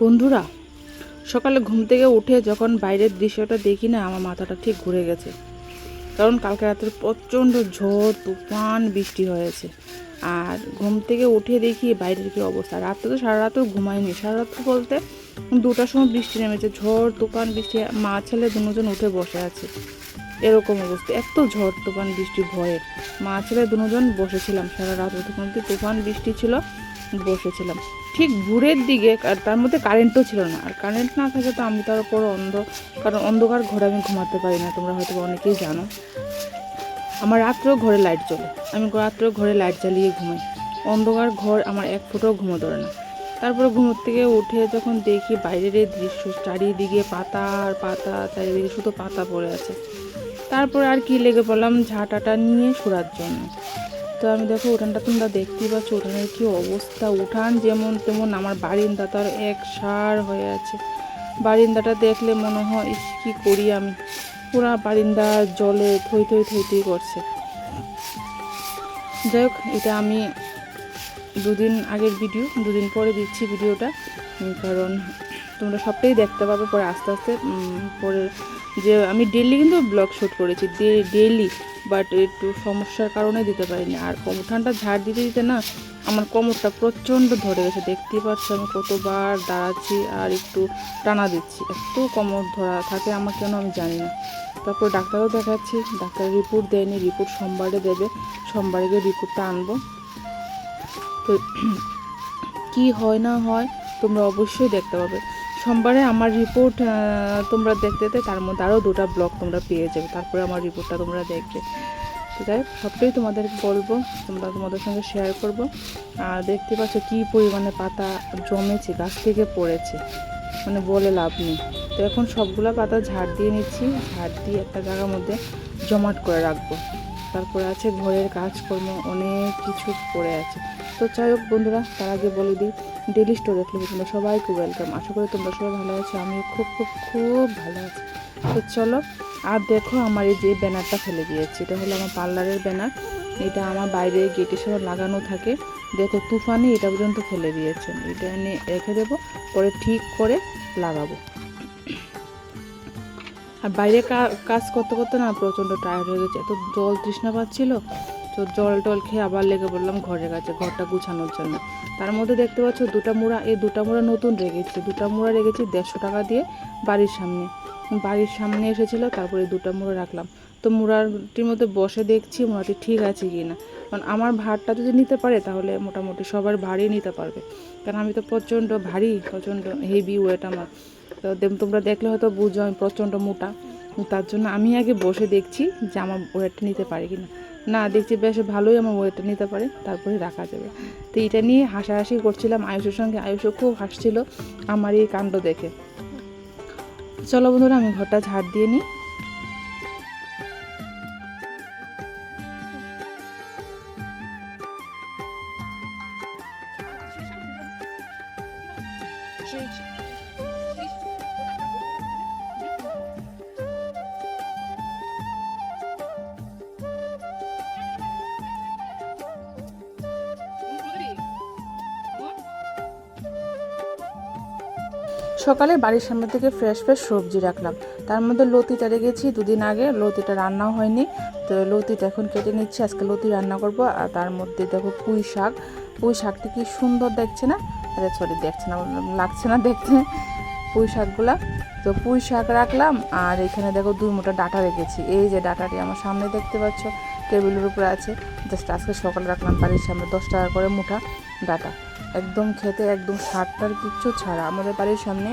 বন্ধুরা, সকালে ঘুম থেকে উঠে যখন বাইরের দৃশ্যটা দেখি না, আমার মাথাটা ঠিক ঘুরে গেছে। কারণ কালকে রাত্রে প্রচণ্ড ঝড়, তুফান, বৃষ্টি হয়েছে। আর ঘুম থেকে উঠে দেখি বাইরের কি অবস্থা। রাত্রে তো সারা রাতও ঘুমাইনি সারা রাত বলতে দুটার সময় বৃষ্টি নেমেছে, ঝড়, তুফান, বৃষ্টি। মা, ছেলে দুজন উঠে বসে আছে। এরকম অবস্থা। এত ঝড়, তুফান, বৃষ্টি, ভয়ে। মা, ছেলে দুজন বসেছিলাম। সারা রাত কি তুফান, বৃষ্টি ছিল। বসেছিলাম। ঠিক ভোরের দিকে, আর তার মধ্যে কারেন্টও ছিল না। আর কারেন্ট না থাকে তো আমি তার উপর অন্ধ, কারণ অন্ধকার ঘরে আমি ঘুমাতে পারি না, তোমরা হয়তো অনেকেই জানো। আমার রাত্রেও ঘরে লাইট জ্বলে। আমি রাত্রেও ঘরে লাইট জ্বালিয়ে ঘুমাই। অন্ধকার ঘর আমার এক ফুটও ঘুমো ধরে না। তারপরে ঘুমোর থেকে উঠে যখন দেখি বাইরের দৃশ্য, চারিদিকে পাতা আর পাতা, চারিদিকে শুধু পাতা পড়ে আছে। তারপরে আর কি লেগে পড়লাম ঝাঁটাটা নিয়ে শোয়ার জন্য। তো আমি দেখো উঠানটা তোমরা দেখতেই পাচ্ছ, উঠানের কি অবস্থা? উঠান যেমন তেমন আমার বারিন্দা তার এক সার হয়ে আছে। বারিন্দাটা দেখলে মনে হয় কী করি আমি? পুরা বারিন্দা জলে থই থই থই থই করছে। যাই হোক, এটা আমি দুদিন আগের ভিডিও, দুদিন পরে দিচ্ছি ভিডিওটা। কারণ তোমরা সবটাই দেখতে পাবে, পরে আস্তে আস্তে পরে যে আমি ডেলি কিন্তু ব্লগ শ্যুট করেছি ডেলি বাট একটু সমস্যার কারণে দিতে পারিনি। আর উঠানটা ঝাড় দিতে দিতে না আমার কোমরটা প্রচণ্ড ধরে গেছে। দেখতেই পাচ্ছ আমি কতবার দাঁড়াচ্ছি আর একটু টানা দিচ্ছি। এত কোমর ধরা থাকে আমার কেন আমি জানি না। তারপর ডাক্তারও দেখাচ্ছি, ডাক্তার রিপোর্ট দেয়নি, রিপোর্ট সোমবারে দেবে, সোমবারে গিয়ে রিপোর্টটা আনব। তো, কী হয় না হয় তোমরা অবশ্যই দেখতে পাবে। সোমবারে আমার রিপোর্ট তোমরা দেখতে তার মধ্যে আরও দুটো ব্লগ তোমরা পেয়ে যাবে। তারপরে আমার রিপোর্টটা তোমরা দেখবে। তো যাই সবটাই তোমাদের বলব। তোমরা তোমাদের সঙ্গে শেয়ার করব। আর দেখতে পাচ্ছ কী পরিমাণে পাতা জমেছে, গাছ থেকে পড়েছে। মানে বলে লাভ নেই। তো এখন সবগুলো পাতা ঝাড় দিয়ে নিচ্ছি। ঝাড় দিয়ে একটা জায়গার মধ্যে জমাট করে রাখব। তারপরে আছে ঘরের কাজকর্ম অনেক কিছু পড়ে আছে। তো যাই হোক বন্ধুরা, তার আগে বলে দিই ডেলি স্টোর দেখলে তোমরা সবাইকে ওয়েলকাম আশা করি তোমরা সবাই ভালো আছো আমি খুব খুব খুব ভালো আছি। তো চলো, আর দেখো আমার এই যে ব্যানারটা ফেলে দিয়েছি, এটা হলো আমার পার্লারের ব্যানার। এটা আমার বাইরে গেটের সাথে লাগানো থাকে। দেখো তুফানে এটা পর্যন্ত ফেলে দিয়েছেন এটা এনে রেখে দেবো, পরে ঠিক করে লাগাবো। আর বাইরে কাজ করতে করতে না প্রচণ্ড টায়ার্ড হয়ে গেছে। এত জল তৃষ্ণা পাচ্ছিল তো জল টল খেয়ে আবার লেগে পড়লাম ঘরের কাছে, ঘরটা গুছানোর জন্য। তার মধ্যে দেখতে পাচ্ছ দুটা মুড়া, এই দুটা মুড়া নতুন রেখেছি। দুটা মুড়া রেখেছি দেড়শো টাকা দিয়ে বাড়ির সামনে। বাড়ির সামনে এসেছিল, তারপরে দুটা মুড়া রাখলাম। তো মুড়াটির মধ্যে বসে দেখছি মুড়াটি ঠিক আছে কি না। কারণ আমার ভারটা যদি নিতে পারে, তাহলে মোটামুটি সবার ভারী নিতে পারবে। কারণ আমি তো প্রচণ্ড ভারী, প্রচণ্ড হেভি ওয়েট আমার। তো তোমরা দেখলে হয়তো বুঝো আমি প্রচণ্ড মোটা। তার জন্য আমি আগে বসে দেখছি যে আমার ওয়েটটা নিতে পারে কি না। না, দেখছি বেশ ভালোই আমার ওয়েটটা নিতে পারে, তারপরে রাখা যাবে। তো এটা নিয়ে হাসাহাসি করছিলাম আয়ুষের সঙ্গে, আয়ুষও খুব হাসছিল আমার এই কাণ্ড দেখে। চলো বন্ধুরা, আমি ঘরটা ঝাড় দিয়ে নিই। সকালে বাড়ির সামনে থেকে ফ্রেশ ফ্রেশ সবজি রাখলাম। তার মধ্যে লতিটা রেখেছি, দুদিন আগে। লতিটা রান্নাও হয়নি। তো লতিটা এখন কেটে নিচ্ছি। আজকে লতি রান্না করব। আর তার মধ্যে দেখো পুঁই শাক। পুঁই শাকটি কি সুন্দর দেখছে না? আরে সরি দেখছে না, লাগছে না দেখতে। পুঁই শাকগুলা। তো পুঁই শাক রাখলাম। আর এখানে দেখো দুই মোটা ডাটা রেখেছি। এই যে ডাটাটি আমার সামনে দেখতে পাচ্ছ, টেবিলের উপরে আছে। জাস্ট আজকে সকালে রাখলাম বাড়ির সামনে দশ টাকা করে মোটা ডাটা। একদম খেতে একদম সারটার কিচ্ছু ছাড়া। আমাদের বাড়ির সামনে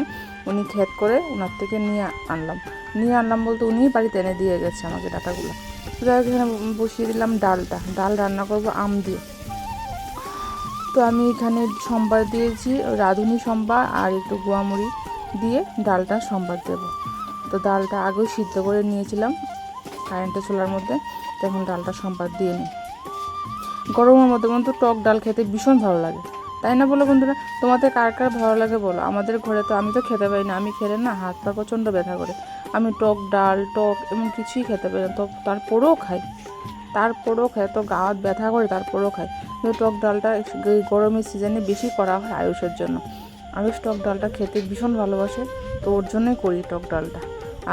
উনি ক্ষেত করে ওনার থেকে নিয়ে আনলাম। নিয়ে আনলাম বলতে উনিই বাড়িতে এনে দিয়ে গেছে আমাকে ডাটাগুলো। যাই এখানে বসিয়ে দিলাম ডালটা। ডাল রান্না করব আম দিয়ে। তো আমি এখানে সম্বার দিয়েছি, রাঁধুনি সম্বার আর একটু গোয়ামুড়ি দিয়ে ডালটা সম্বার দেবো। তো ডালটা আগেও সিদ্ধ করে নিয়েছিলাম কারেন্টের চুলার মধ্যে। তখন ডালটা সম্বার দিয়ে নিই। গরমের মধ্যে কিন্তু টক ডাল খেতে ভীষণ ভালো লাগে। তাই না বলো বন্ধুরা? তোমাদের কার কার ভালো লাগে বলো? আমাদের ঘরে তো আমি তো খেতে পারি না। আমি খেলে না হাত পা প্রচণ্ড ব্যথা করে। আমি টক ডাল, টক এমন কিছুই খেতে পারি না। তো তারপরেও খাই। তারপরেও খাই। তো গাওয়াত ব্যথা করে, তারপরেও খাই। কিন্তু টক ডালটা গরমের সিজনে বেশি করা হয় আয়ুষের জন্য। আয়ুষ টক ডালটা খেতে ভীষণ ভালোবাসে। তো ওর জন্যই করি টক ডালটা।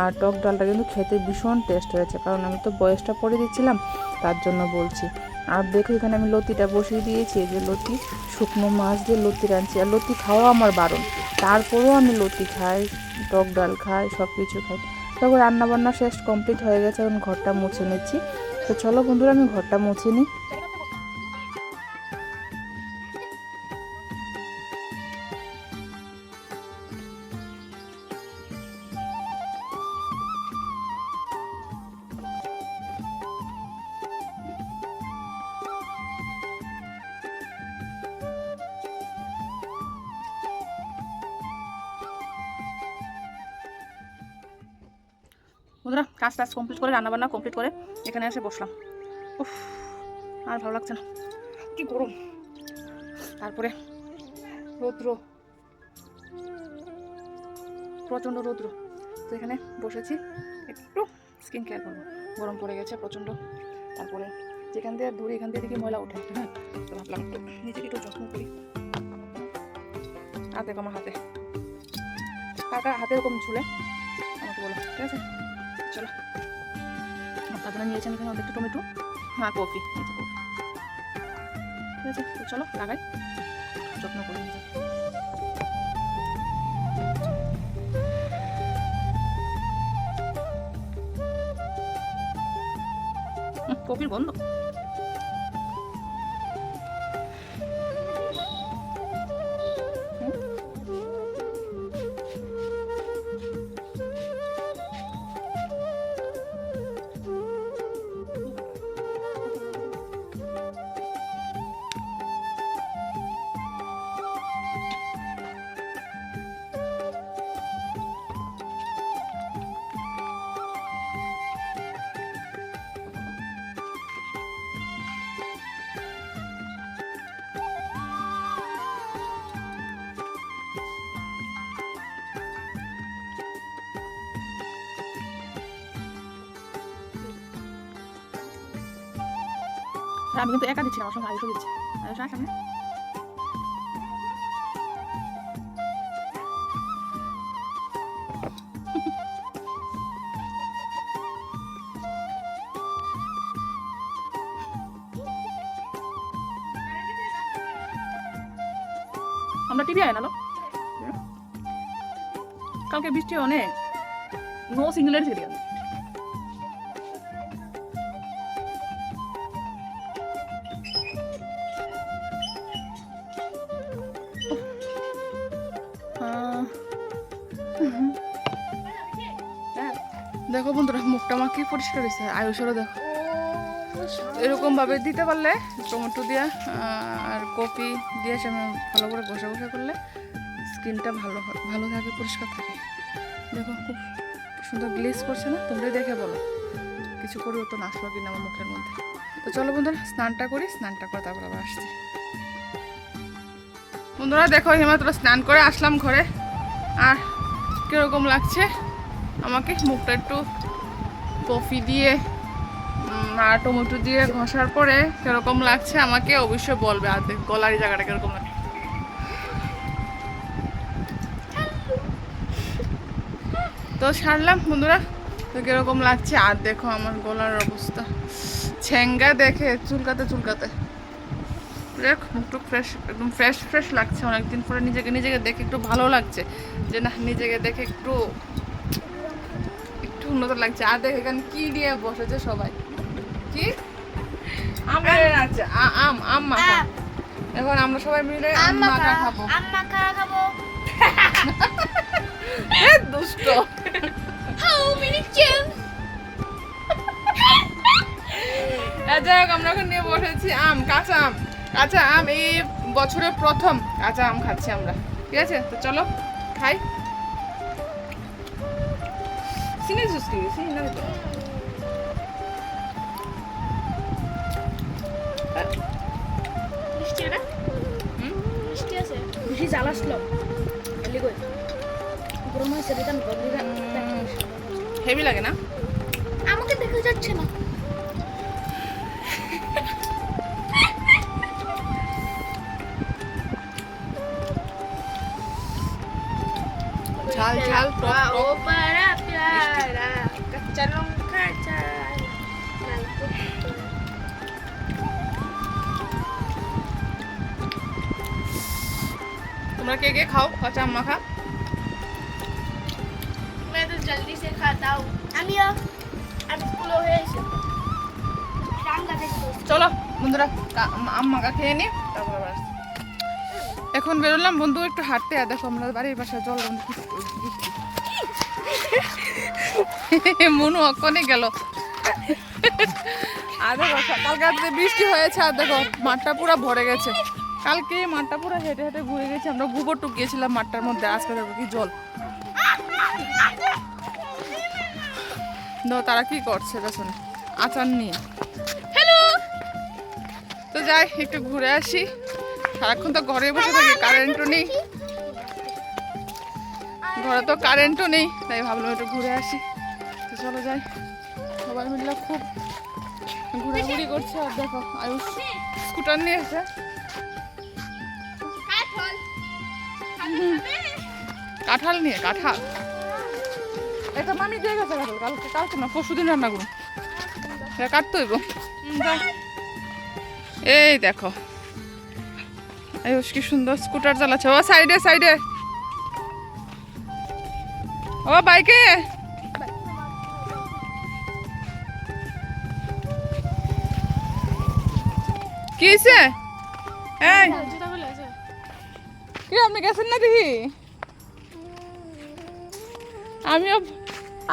আর টক ডালটা কিন্তু খেতে ভীষণ টেস্ট হয়েছে। কারণ আমি তো বয়সটা পরে দিচ্ছিলাম, তার জন্য বলছি। আর দেখো এখানে আমি লতিটা বসিয়ে দিয়েছি যে লতি, শুকনো মাছ দিয়ে লতি রাঁধছি। আর লতি খাওয়া আমার বারণ। তারপরেও আমি লতি খাই, টক ডাল খাই সব কিছু খাই। তবে রান্নাবান্না শেষ কমপ্লিট হয়ে গেছে, এখন ঘরটা মুছে নিচ্ছি। তো চলো বন্ধুরা, আমি ঘরটা মুছে নিই। বন্ধুরা, কাজ টাজ কমপ্লিট করে, রান্নাবান্না কমপ্লিট করে এখানে এসে বসলাম। উফ, আর ভালো লাগছে না। কি গরম। তারপরে রৌদ্র। প্রচণ্ড রৌদ্র। তো এখানে বসেছি, একটু স্কিন কেয়ার করব। গরম পড়ে গেছে প্রচণ্ড। তারপরে যেখান দিয়ে দূরে, এখান দেখি ময়লা ওঠে হ্যাঁ তো ভাবলাম একটু নিজেকে একটু যত্ন করি। হাতে কমা হাতে। কাকা হাতে এরকম ঝুলে? আমাকে বলো, ঠিক আছে? চলো। তার জন্য নিয়েছেন এখানে অর্ধেকটা টমেটো? হ্যাঁ কফি। ঠিক আছে তো চলো লাগাই। যত্ন করে নিজে কফির গন্ধ। আমি কিন্তু একা দিচ্ছি আমার সঙ্গে আয়ুষও দিচ্ছে। আয়ুষ আমরা টিভি আয় নালো কালকে বৃষ্টি অনেক। নো সিঙ্গেলের সিরিয়াল দেখো বন্ধুরা, মুখটা আমার কি পরিষ্কার হয়েছে? আয়ুষেরও দেখো। এরকম ভাবে দিতে পারলে টমেটো দিয়া আর কপি দিয়ে সে ভালো করে ঘষা ঘষা করলে স্কিনটা ভালো ভালো থাকে, পরিষ্কার থাকে। দেখো, খুব সুন্দর গ্লেজ করছে না? তোমরাই দেখে বলো। কিছু পরিবর্তন আসলো কিনা আমার মুখের মধ্যে। তো চলো বন্ধুরা, স্নানটা করি, স্নানটা করে তারপর আবার আসছি। বন্ধুরা, দেখো হিমাত্র স্নান করে আসলাম ঘরে। আর কীরকম লাগছে? আমাকে মুখটা একটু কফি দিয়ে আর টমেটো দিয়ে ঘষার পরে কীরকম লাগছে আমাকে অবশ্যই বলবে, আর গলার জায়গাটা কীরকম লাগে তো সারলাম বন্ধুরা, তো কীরকম লাগছে? আর দেখো আমার গলার অবস্থা। ছেঙ্গা দেখে চুলকাতে চুলকাতে। দেখ মুখটুক ফ্রেশ একদম ফ্রেশ ফ্রেশ লাগছে অনেকদিন পরে। নিজেকে নিজেকে দেখে একটু ভালো লাগছে। যে না নিজেকে দেখে একটু একটু উন্নত লাগছে। আর দেখ এখানে কি দিয়ে বসেছে সবাই? কি? আমের আছে আম আম মাখা। আম। এখন আমরা সবাই মিলে আম আম মাখা খাব। আম মাখা খাব। এ দুষ্ট। হাউ মেনি যাই হোক আমরা এখন নিয়ে বসেছি আম কাঁচা আম। কাঁচা আম এই বছরের প্রথম। কাঁচা আম খাচ্ছি আমরা। ঠিক আছে? তো চলো খাই। সিনে জুস কি? সিনে তো। মিষ্টি না? মিষ্টি আছে। বেশি আসলো। হেভি লাগে না? ঝাল ঝাল টক টক ও পারা প্যারা কাঁচা লঙ্কা ঝাল লাল কুত্তু। তোমরা কে কে খাও কাঁচা আম মাখা मैं तो जल्दी से खाता हूँ আমিও আমি স্কুলে হয়ে এসে রাম গাছে চলো বন্ধুরা কা- আম মাখা খেয়ে নি তারপর আবার আসছি। এখন বেরোলাম। বন্ধু, একটু হাঁটতে আর দেখো, আমরা বাড়ির পাশে জল মনু অক্ষণে গেল। আর দেখো কালকে রাতে বৃষ্টি হয়েছে, আর দেখো, মাঠটা পুরো ভরে গেছে। কালকে মাঠটা পুরো হেঁটে হেঁটে ঘুরে গেছে। আমরা গোবর টুক গিয়েছিলাম মাঠটার মধ্যে আজকে দেখো কি জল। তারা কি করছে পেছনে আচার নিয়ে। হ্যালো তো যাই, একটু ঘুরে আসি। সারাক্ষণ তো ঘরে বসে থাকি কারেন্টও নেই। ঘরে তো কারেন্টও নেই, তাই ভাবলাম একটু ঘুরে আসি। তো চলো যাই। সবাই মিলে খুব ঘোরাঘুরি করছে, আর দেখো, আয়ুষ স্কুটার নিয়ে এসে কাঁঠাল নিয়ে, কাঁঠাল। এটা মামি দিয়ে গেছে কাঁঠাল, কালকে কালকে না পরশু দিন রান্না করুন কাটতে হইব। এই দেখো আয়ুষ কি সুন্দর স্কুটার চালাচ্ছে। ও, সাইডে সাইডে। ও, বাইকে। কি হয়েছে এই। কি, আপনি গেছেন না দেখি? আমিও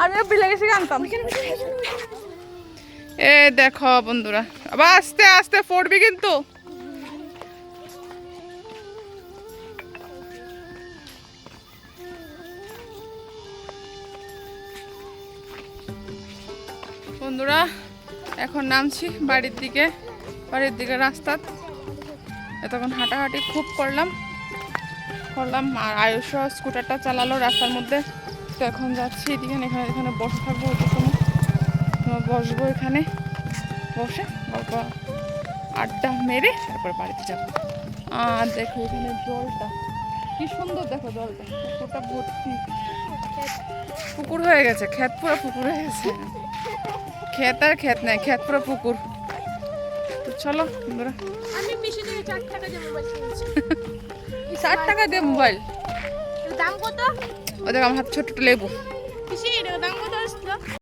আমিও বিলে গেছি আনতাম। এ, দেখো বন্ধুরা। আবার আস্তে আস্তে পড়বি কিন্তু। বন্ধুরা, এখন নামছি বাড়ির দিকে বাড়ির দিকে রাস্তা। এতক্ষণ হাঁটাহাঁটি খুব করলাম। করলাম, আর আয়ুষ স্কুটারটা চালালো রাস্তার মধ্যে। তো এখন যাচ্ছি এদিকে, এখানে এখানে বসে থাকব ওই সময় বসবো এখানে। বসে গল্প, আড্ডা মেরে তারপর বাড়িতে যাব। আর দেখো এখানে জলটা। কি সুন্দর দেখো জলটা পুকুরটা ভর্তি। পুকুর হয়ে গেছে ক্ষেত পুরো পুকুর হয়ে গেছে। ক্ষেত আর ক্ষেত নাই ক্ষেত পুরো পুকুর। তো চলো বন্ধুরা। ষাট টাকা দিয়ে মোবাইল দাম কত? দেখ আমার হাত ছোট্ট লেবু। দাম কত আসলো?